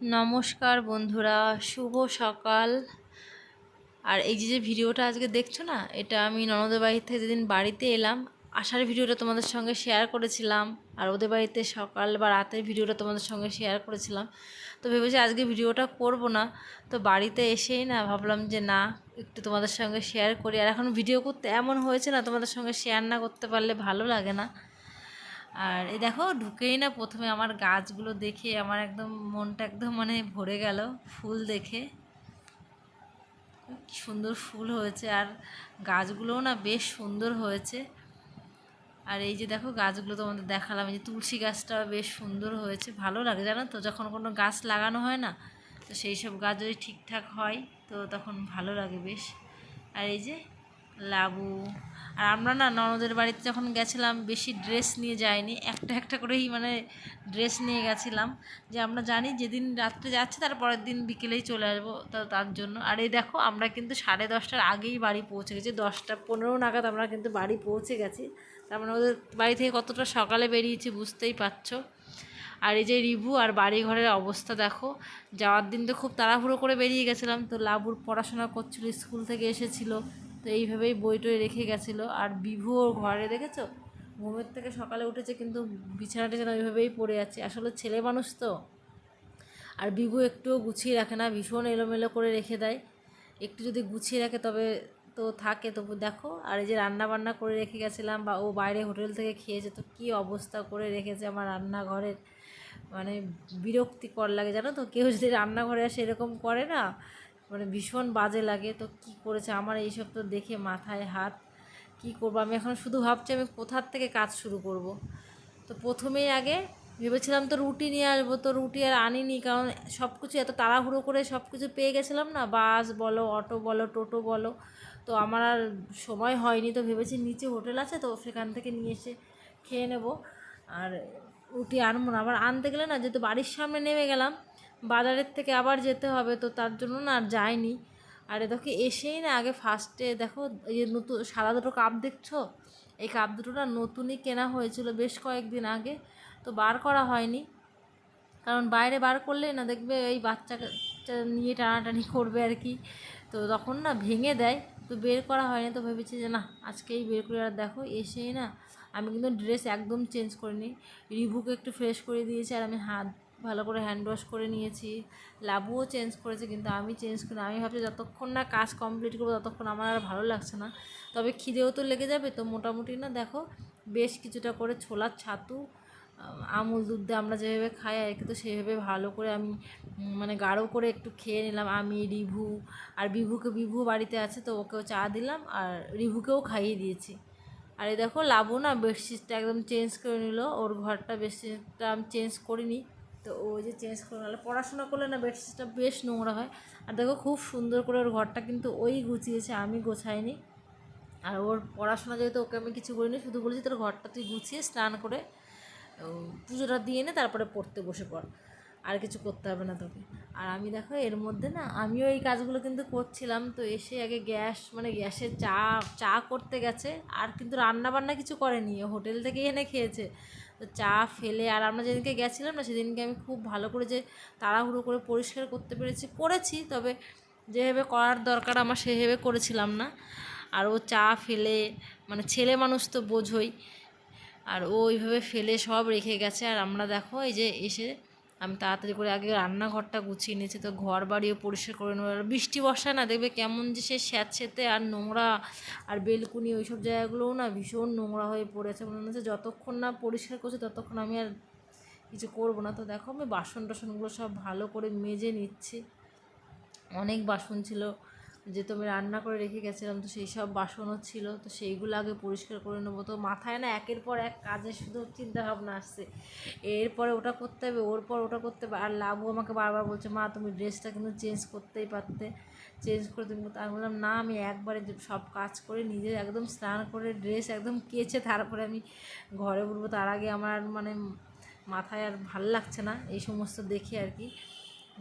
নমস্কার বন্ধুরা, শুভ সকাল। আর এই যে যে ভিডিওটা আজকে দেখছ না, এটা আমি ননদের বাড়ি থেকে যেদিন বাড়িতে এলাম আসার ভিডিওটা তোমাদের সঙ্গে শেয়ার করেছিলাম, আর ওদের বাড়িতে সকাল বা রাতের ভিডিওটা তোমাদের সঙ্গে শেয়ার করেছিলাম। তো ভেবেছি আজকে ভিডিওটা করব না, তো বাড়িতে এসেই না ভাবলাম যে না, একটু তোমাদের সঙ্গে শেয়ার করি। আর এখন ভিডিও করতে এমন হয়েছে না, তোমাদের সঙ্গে শেয়ার না করতে পারলে ভালো লাগে না। আর এই দেখো, ঢুকেই না প্রথমে আমার গাছগুলো দেখে, আমার একদম মনটা একদম মানে ভরে গেল ফুল দেখে। সুন্দর ফুল হয়েছে, আর গাছগুলোও না বেশ সুন্দর হয়েছে। আর এই যে দেখো, গাছগুলো তোমাদের দেখালাম, এই যে তুলসী গাছটাও বেশ সুন্দর হয়েছে, ভালো লাগে জানো তো, যখন কোনো গাছ লাগানো হয় না, তো সেই সব গাছ যদি ঠিকঠাক হয়, তো তখন ভালো লাগে বেশ। আর এই যে, লাবু আর আমরা না ননদের বাড়িতে যখন গেছিলাম, বেশি ড্রেস নিয়ে যাইনি। একটা একটা করেই মানে ড্রেস নিয়ে গেছিলাম। যে আমরা জানি যেদিন রাত্রে যাচ্ছি, তার পরের দিন বিকেলেই চলে আসব তো তার জন্য। আর এই দেখো, আমরা কিন্তু সাড়ে দশটার আগেই বাড়ি পৌঁছে গেছি। দশটা পনেরো নাগাদ আমরা কিন্তু বাড়ি পৌঁছে গেছি। তার মানে ওদের বাড়ি থেকে কতটা সকালে বেরিয়েছি বুঝতেই পারছ। আর এই যে রিভু আর বাড়ি ঘরের অবস্থা দেখো, যাওয়ার দিন তো খুব তাড়াহুড়ো করে বেরিয়ে গেছিলাম। তো লাবুর পড়াশোনা করছিল, স্কুল থেকে এসেছিল। তো এইভাবেই বই টই রেখে গেছিল। আর বিভু ওর ঘরে, দেখেছ? ঘুমের থেকে সকালে উঠেছে, কিন্তু বিছানা টিছানা ওইভাবেই পড়ে আছে। আসলে ছেলে মানুষ তো। আর বিভু একটুও গুছিয়ে রাখে না, ভীষণ এলোমেলো করে রেখে দেয়। একটু যদি গুছিয়ে রাখে, তবে তো থাকে। তবু দেখো, আর এই যে রান্না বান্না করে রেখে গেছিলাম, বা ও বাইরে হোটেল থেকে খেয়েছে, তো কী অবস্থা করে রেখেছে আমার রান্নাঘরের? মানে বিরক্তিকর লাগে, জানো তো? কেউ যদি রান্নাঘরে আসে, এরকম করে না? মানে ভীষণ বাজে লাগে, তো কি করেছে? আমার এইসব তো দেখে মাথায় হাত, কি করব? আমি এখন শুধু ভাবছি আমি কোথার থেকে কাজ শুরু করব? তো প্রথমেই আগে ভেবেছিলাম তো রুটি নিয়ে আসব, তো রুটি আর আনিনি, কারণ সব কিছু এত তাড়াহুড়ো করে সব কিছু পেয়ে গেছিলাম না? বাস বলো, অটো বলো, টোটো বলো, তো আমার আর সময় হয়নি, তো ভেবেছি নিচে হোটেল আছে, তো সেখান থেকে নিয়ে এসে খেয়ে নেব। আর রুটি আনব না। আবার আনতে গেলে না, যেহেতু বাড়ির সামনে নেমে গেলাম বাজারের থেকে আবার যেতে হবে, তো তার জন্য না আর যায়নি আর দেখো এসেই না আগে ফার্স্টে দেখো এই নতুন সাদা দুটো কাপ দেখছ? এই কাপ দুটো না নতুনই কেনা হয়েছিল বেশ কয়েকদিন আগে, তো বার করা হয়নি। কারণ বাইরে বার করলেই না দেখবে এই বাচ্চা নিয়ে টানাটানি করবে আর কি। তো তখন না ভেঙে দেয়, তো বের করা হয়নি, তো ভেবেছি যে না, আজকেই বের করে। আর দেখো এসেই না আমি কিন্তু ড্রেস একদম চেঞ্জ করিনি রিভুকে একটু ফ্রেশ করে দিয়েছি আর আমি হাত ভালো করে হ্যান্ড ওয়াশ করে নিয়েছি। লাবুও চেঞ্জ করেছে, কিন্তু আমি চেঞ্জ করি আমি ভাবছি যতক্ষণ না কাজ কমপ্লিট করব, ততক্ষণ আমার আর ভালো লাগছে না। তবে খিদেও তো লেগে যাবে, তো মোটামুটি না, দেখো, বেশ কিছুটা করে ছোলার ছাতু আমুল দুধ দিয়ে আমরা যেভাবে খাই, আর কি তো সেভাবে ভালো করে আমি মানে গাঢ় করে একটু খেয়ে নিলাম। আমি, রিভু, আর বিভুকে, বিভু বাড়িতে আছে, তো ওকেও চা দিলাম, আর রিভুকেও খাইয়ে দিয়েছি। আর এই দেখো, লাবু না বেডশিটটা একদম চেঞ্জ করে নিল, ওর ঘরটা বেডশিটটা আমি চেঞ্জ করিনি। তো ও যে চেঞ্জ করে নাহলে পড়াশোনা করলে না বেডশিটটা বেশ নোংরা হয়। আর দেখো খুব সুন্দর করে ওর ঘরটা কিন্তু ওই গুছিয়েছে, আমি গোছাইনি। আর ওর পড়াশোনা যেহেতু ওকে আমি কিছু করিনি, শুধু বলেছি তোর ঘরটা তুই গুছিয়ে স্নান করে পুজোটা দিয়ে নে, তারপরে পড়তে বসে পড়। আর কিছু করতে হবে না তোকে। আর আমি দেখো এর মধ্যে না, আমিও এই কাজগুলো কিন্তু করছিলাম, তো এসে আগে গ্যাস মানে গ্যাসে চা চা করতে গেছে, আর কিন্তু রান্না বান্না কিছু করেনি হোটেল থেকে এনে খেয়েছে। তো চা ফেলে, আর আমরা যেদিনকে গেছিলাম না, সেদিনকে আমি খুব ভালো করে যে তাড়াহুড়ো করে পরিষ্কার করতে পেরেছি, করেছি, তবে যেভাবে করার দরকার আমার সেভাবে করেছিলাম না। আর ও চা ফেলে মানে ছেলে মানুষ তো বোঝই, আর ও ওইভাবে ফেলে সব রেখে গেছে, আর আমরা দেখো এই যে এসে আমি তাড়াতাড়ি করে আগে রান্নাঘরটা গুছিয়ে নিয়েছি, তো ঘর বাড়িও পরিষ্কার করে নেব। আর বৃষ্টি বর্ষা না দেখবে কেমন যে সে স্যাঁতস্যাঁতে আর নোংরা আর বেলকুনি ওইসব জায়গাগুলোও না ভীষণ নোংরা হয়ে পড়েছে। মনে হচ্ছে যতক্ষণ না পরিষ্কার করছি ততক্ষণ আমি আর কিছু করব না। তো দেখো আমি বাসন টাসনগুলো সব ভালো করে মেজে নিচ্ছি। অনেক বাসন ছিল। যেহেতু আমি রান্না করে রেখে গেছিলাম, তো সেই সব বাসনও ছিল, তো সেইগুলো আগে পরিষ্কার করে নেব। তো মাথায় না একের পর এক কাজের শুধু চিন্তা ভাবনা আসছে। এরপরে ওটা করতে হবে, ওর পর ওটা করতে হবে, আর লাভও আমাকে বারবার বলছে, মা, তুমি ড্রেসটা কিন্তু চেঞ্জ করতেই পারতে, চেঞ্জ করে তুমি আমি বললাম, না, আমি একবারে সব কাজ করে নিজে একদম স্নান করে ড্রেস একদম কেচে তারপরে আমি ঘরে উঠবো তার আগে আমার মানে মাথায় আর ভালো লাগছে না, এই সমস্ত দেখে আর কি।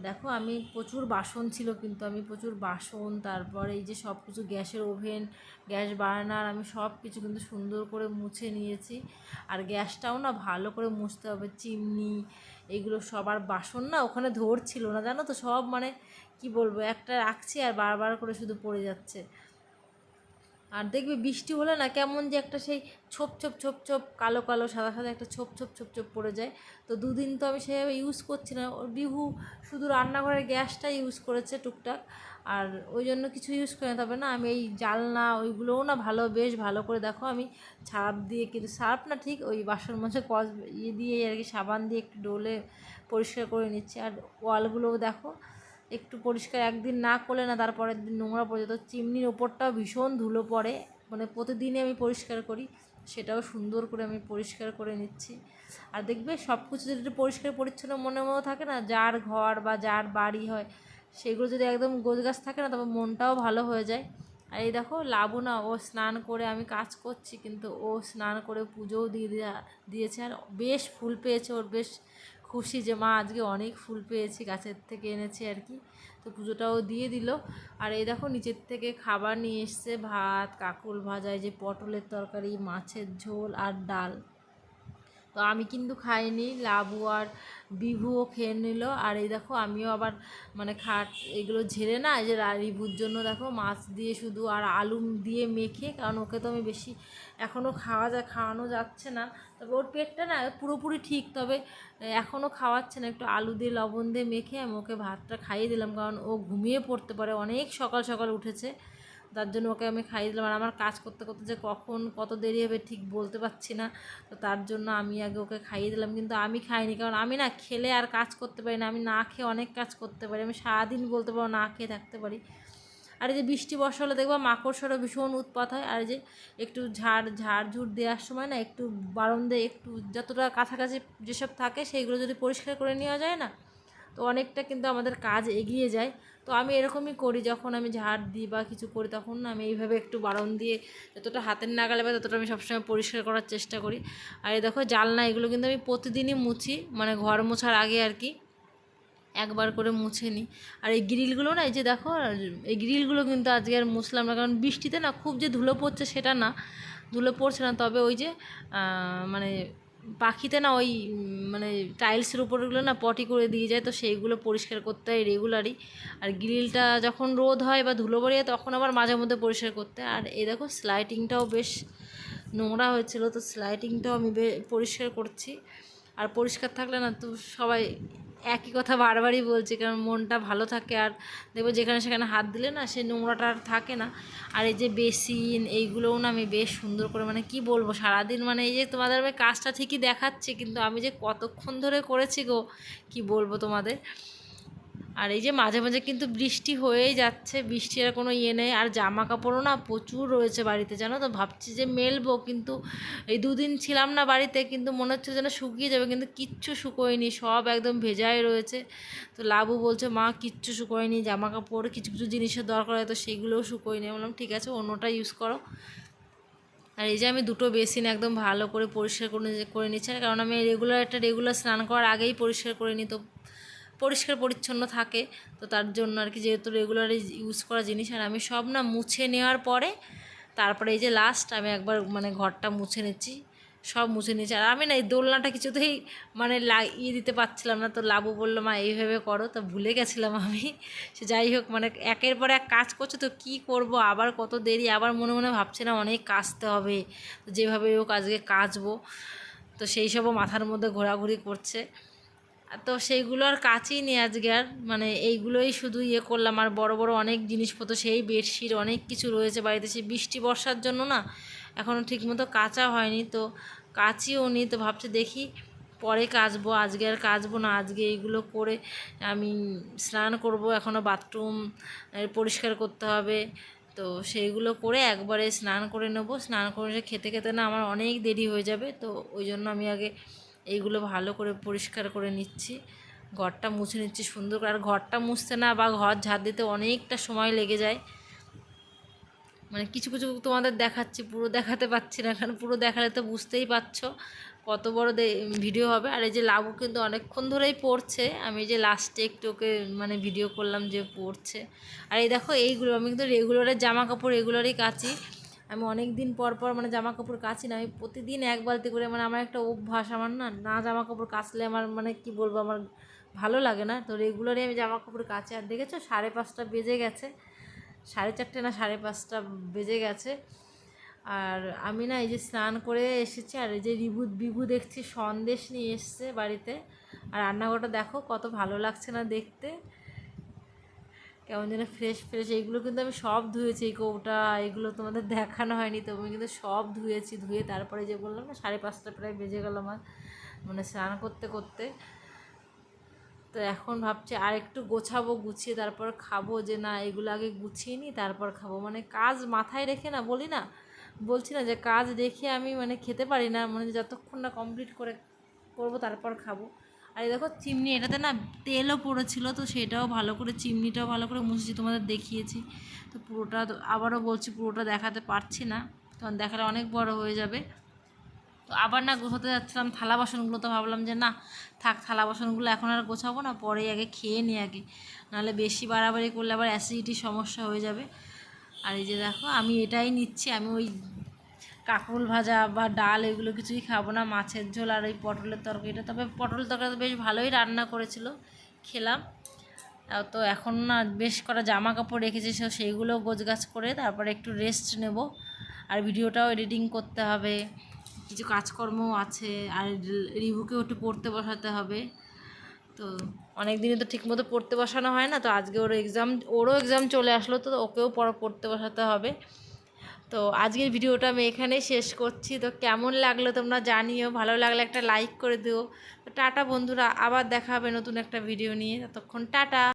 দেখো, আমি প্রচুর বাসন ছিল কিন্তু আমি প্রচুর বাসন, তারপরে এই যে সব কিছু গ্যাসের ওভেন, গ্যাস বার্নার, আমি সব কিছু কিন্তু সুন্দর করে মুছে নিয়েছি। আর গ্যাসটাও না ভালো করে মুছতে হবে, চিমনি, এগুলো সবার বাসন না ওখানে ধরছিল না, জানো তো? সব মানে কি বলব, একটা রাখছি আর বারবার করে শুধু পড়ে যাচ্ছে। আর দেখবি বৃষ্টি হলে না কেমন যে একটা সেই ছোপ ছোপ ছোপ ছোপ, কালো কালো, সাদা সাদা একটা ছোপ ছোপ ছোপ ছোপ পড়ে যায়। তো দুদিন তো আমি সেভাবে ইউজ করছি না। বিহু শুধু রান্নাঘরের গ্যাসটা ইউজ করেছে টুকটাক। আর ওই জন্য কিছু ইউজ করে তবে না আমি এই জালনা ওইগুলোও না ভালো, বেশ ভালো করে দেখো আমি সার্ফ দিয়ে কিন্তু সার্ফ না ঠিক ওই বাসন মাঝে কস ইয়ে দিয়ে আর কি সাবান দিয়ে একটু ডোলে পরিষ্কার করে নিচ্ছি। আর ওয়ালগুলোও দেখো একটু পরিষ্কার, একদিন না করলে না তারপরের দিন নোংরা পড়ে যেত চিমনির ওপরটাও ভীষণ ধুলো পড়ে। মানে প্রতিদিনই আমি পরিষ্কার করি, সেটাও সুন্দর করে আমি পরিষ্কার করে নিচ্ছি। আর দেখবে সব কিছু যদি পরিষ্কার, পরিচ্ছন্ন মনে মনে থাকে না, যার ঘর বা যার বাড়ি হয়, সেগুলো যদি একদম গোছগাছ থাকে না, তবে মনটাও ভালো হয়ে যায়। আর এই দেখো লাবু না ও স্নান করে আমি কাজ করছি, কিন্তু ও স্নান করে পুজোও দিয়ে, দিয়েছে। আর বেশ ফুল পেয়েছে ওর, বেশ খুশি যে, মা, আজকে অনেক ফুল পেয়েছি, গাছের থেকে এনেছি আর কি। তো পুজোটাও দিয়ে দিল। আর এই দেখো, নিচের থেকে খাবার নিয়ে এসছে, ভাত কাকুল ভাজায় যে পটলের তরকারি, মাছের ঝোল আর ডাল। তো আমি কিন্তু খাইনি, লাবু আর বিভুও খেয়ে নিল। আর এই দেখো, আমিও আবার মানে খাট এগুলো ঝেড়ে না যে রিভুর জন্য দেখো মাছ দিয়ে শুধু আর আলু দিয়ে মেখে, কারণ ওকে তো আমি বেশি এখনও খাওয়া যায় খাওয়ানো যাচ্ছে না। তবে ওর পেটটা না পুরোপুরি ঠিক, তবে এখনও খাওয়াচ্ছে না। একটু আলু দিয়ে, লবণ দিয়ে মেখে আমি ওকে ভাতটা খাইয়ে দিলাম, কারণ ও ঘুমিয়ে পড়তে পারে। অনেক সকাল সকাল উঠেছে। তার জন্য ওকে আমি খাইয়ে দিলাম। আর আমার কাজ করতে করতে যে কখন কত দেরি হবে ঠিক বলতে পারছি না। তো তার জন্য আমি আগে ওকে খাইয়ে দিলাম। কিন্তু আমি খাইনি। কারণ আমি না খেলে আর কাজ করতে পারি না। আমি না খেয়ে অনেক কাজ করতে পারি। আমি সারাদিন বলতে পারব না খেয়ে থাকতে পারি। আর এই যে বৃষ্টি বর্ষা হলে দেখব মাকড়সারও ভীষণ উৎপাত হয়। আর যে একটু ঝাড় ঝাড় ঝুড় দেওয়ার সময় না একটু বারন্দে একটু যতটা কাছাকাছি যেসব থাকে সেইগুলো যদি পরিষ্কার করে নেওয়া যায় না তো অনেকটা কিন্তু আমাদের কাজ এগিয়ে যায়। তো আমি এরকমই করি, যখন আমি ঝাড় দিই বা কিছু করি তখন আমি এইভাবে একটু বারণ দিয়ে যতটা হাতের নাগালে পাই ততটা আমি সবসময় পরিষ্কার করার চেষ্টা করি। আর এই দেখো জালনা, এগুলো কিন্তু আমি প্রতিদিনই মুছি মানে ঘর মোছার আগে আর কি একবার করে মুছে নিই। আর এই গ্রিলগুলো না, এই যে দেখো, এই গ্রিলগুলো কিন্তু আজকে আর মুছলাম না, কারণ বৃষ্টিতে না খুব যে ধুলো পড়ছে সেটা না, ধুলো পড়ছে না, তবে ওই যে মানে পাখিতে না ওই মানে টাইলসের উপরগুলো না পটি করে দিয়ে যায়, তো সেইগুলো পরিষ্কার করতে হয় রেগুলারই আর গ্রিলটা যখন রোদ হয় বা ধুলো যায় তখন আবার মাঝে মধ্যে পরিষ্কার করতে হয়। আর এই দেখো স্লাইটিংটাও বেশ নোংরা হয়েছিল, তো স্লাইটিংটাও আমি পরিষ্কার করছি। আর পরিষ্কার থাকলে না তো সবাই একই কথা বারবারই বলছে, কারণ মনটা ভালো থাকে। আর দেখব যেখানে সেখানে হাত দিলে না সে নোংরাটা আর থাকে না। আর এই যে বেসিন, এইগুলোও না আমি বেশ সুন্দর করে মানে কি বলব, সারাদিন মানে এই যে তোমাদের কাজটা ঠিকই দেখাচ্ছে, কিন্তু আমি যে কতক্ষণ ধরে করেছি গো, কি বলব তোমাদের? আর এই যে মাঝে মাঝে কিন্তু বৃষ্টি হয়েই যাচ্ছে, বৃষ্টির আর কোনো ইয়ে নেই। আর জামা কাপড়ও না প্রচুর রয়েছে বাড়িতে, জানো তো? ভাবছি যে মেলবো, কিন্তু এই দুদিন ছিলাম না বাড়িতে, কিন্তু মনে হচ্ছে যেন শুকিয়ে যাবে, কিন্তু কিচ্ছু শুকোয়নি, সব একদম ভেজাই রয়েছে। তো লাবু বলছে, মা, কিচ্ছু শুকোয়নি জামা কাপড় কিছু কিছু জিনিসের দরকার হয়, তো সেগুলোও শুকোয়নি। বললাম, ঠিক আছে, অন্যটা ইউজ করো। আর এই যে আমি দুটো বেসিন একদম ভালো করে পরিষ্কার করে করে নিচ্ছি কারণ আমি রেগুলার একটা রেগুলার স্নান করার আগেই পরিষ্কার করে নিই, তো পরিষ্কার পরিচ্ছন্ন থাকে। তো তার জন্য আর কি যেহেতু রেগুলার ইউজ করা জিনিস, আর আমি সব না মুছে নেওয়ার পরে, তারপরে এই যে লাস্ট আমি একবার মানে ঘরটা মুছে নিচ্ছি, সব মুছে নিয়েছি। আর আমি না এই দোলনাটা কিছুতেই মানে লাগিয়ে দিতে পারছিলাম না। তো লাবু বলল, মা, এইভাবে করো। তো ভুলে গেছিলাম আমি। সে যাই হোক মানে একের পর এক কাজ করছে, তো কি করব? আবার কত দেরি, আবার মনে মনে ভাবছি না অনেক কাচতে হবে। তো যেভাবে হোক আজকে কাচবো তো সেই সবও মাথার মধ্যে ঘোরাঘুরি করছে। তো সেইগুলো আর কাচই নি আজকে আর। মানে এইগুলোই শুধু ইয়ে করলাম। আর বড় বড় অনেক জিনিসপত্র, সেই বেডশিট, অনেক কিছু রয়েছে বাড়িতে। সেই বৃষ্টি বর্ষার জন্য না এখনও ঠিকমতো কাচা হয়নি। তো কাচিও নি তো ভাবছি দেখি পরে কাচবো। আজকে আর কাচবো না। আজকে এইগুলো করে আমি স্নান করব। এখনও বাথরুম পরিষ্কার করতে হবে। তো সেইগুলো করে একবারে স্নান করে নেব। স্নান করে খেতে খেতে না আমার অনেক দেরি হয়ে যাবে। তো ওই জন্য আমি আগে এইগুলো ভালো করে পরিষ্কার করে নিচ্ছি। ঘরটা মুছে নিচ্ছি সুন্দর করে। আর ঘরটা মুছতে না বা ঘর ঝাড় দিতে অনেকটা সময় লেগে যায়। মানে কিছু কিছু তোমাদের দেখাচ্ছি, পুরো দেখাতে পাচ্ছি না, কারণ পুরো দেখালে তো বুঝতেই পারছ কত বড় ভিডিও হবে। আর এই যে লাবু কিন্তু অনেকক্ষণ ধরেই পড়ছে। আমি যে লাস্টে একটু ওকে মানে ভিডিও করলাম যে পড়ছে। আর এই দেখো এইগুলো, আমি কিন্তু রেগুলারের জামা কাপড় রেগুলারই কাচি। আমি অনেক দিন পর পর মানে জামা কাপড় কাচি না, আমি প্রতিদিন এক বালতি করে মানে আমার একটা অভ্যাস আমার না না জামা কাপড় কাচলে আমার মানে কি বলব আমার ভালো লাগে না। তো রেগুলারই আমি জামা কাপড় কাচি আর দেখেছ সাড়ে পাঁচটা বেজে গেছে, সাড়ে চারটে না সাড়ে পাঁচটা বেজে গেছে। আর আমি না এই যে স্নান করে এসেছি আর এই যে রিবু, বিভু দেখছি সন্দেশ নিয়ে এসছে বাড়িতে। আর রান্নাঘরটা দেখো কত ভালো লাগছে না দেখতে। কেমন যেন ফ্রেশ ফ্রেশ এইগুলো কিন্তু আমি সব ধুয়েছি, এই কৌটা, এগুলো তোমাদের দেখানো হয়নি, তো আমি কিন্তু সব ধুয়েছি, ধুয়ে তারপরে যে বললাম না, সাড়ে পাঁচটা প্রায় বেজে গেল আমার মানে স্নান করতে করতে। তো এখন ভাবছি আর একটু গোছাবো, গুছিয়ে তারপর খাব, যে না, এগুলো আগে গুছিয়ে নিই, তারপর খাব। মানে কাজ মাথায় রেখে না, বলি না, বলছি না যে কাজ রেখে আমি মানে খেতে পারি না মানে যতক্ষণ না কমপ্লিট করে করব, তারপর খাব। আর এই দেখো চিমনি, এটাতে না তেলও পড়েছিল, তো সেটাও ভালো করে, চিমনিটাও ভালো করে মুছেছি, তোমাদের দেখিয়েছি। তো পুরোটা আবারও বলছি, পুরোটা দেখাতে পারছি না তখন দেখালে অনেক বড় হয়ে যাবে। তো আবার না গোছাতে যাচ্ছিলাম, থালা বাসনগুলো তো ভাবলাম যে না, থাক, থালা বাসনগুলো এখন আর গোছাবো না, পরে আগে খেয়ে নিই আগে। নাহলে বেশি বাড়াবাড়ি করলে আবার অ্যাসিডিটির সমস্যা হয়ে যাবে। আর এই যে দেখো, আমি এটাই নিচ্ছি, আমি ওই কাঁকরোল ভাজা বা ডাল এগুলো কিছুই খাব না। মাছের ঝোল আর ওই পটলের তরকারিটা। তবে পটল তরকারি বেশ ভালোই রান্না করেছিল, খেলাম। তো এখন না বেশ কটা জামা কাপড় রেখেছি, সে সেইগুলো গোছগাছ করে তারপরে একটু রেস্ট নেব। আর ভিডিওটাও এডিটিং করতে হবে। কিছু কাজকর্মও আছে, আর রিভুকেও একটু পড়তে বসাতে হবে। তো অনেক দিনে তো ঠিকমতো পড়তে বসানো হয় না, তো আজকে ওর এক্সাম ওরও এক্সাম চলে আসলো, তো ওকেও পড়া, পড়তে বসাতে হবে। তো আজকের ভিডিওটা আমি এখানেই শেষ করছি। তো কেমন লাগল তোমরা জানিও, ভালো লাগলে একটা লাইক করে দিও। টাটা বন্ধুরা, আবার দেখাবে নতুন একটা ভিডিও নিয়ে। ততক্ষণ টাটা।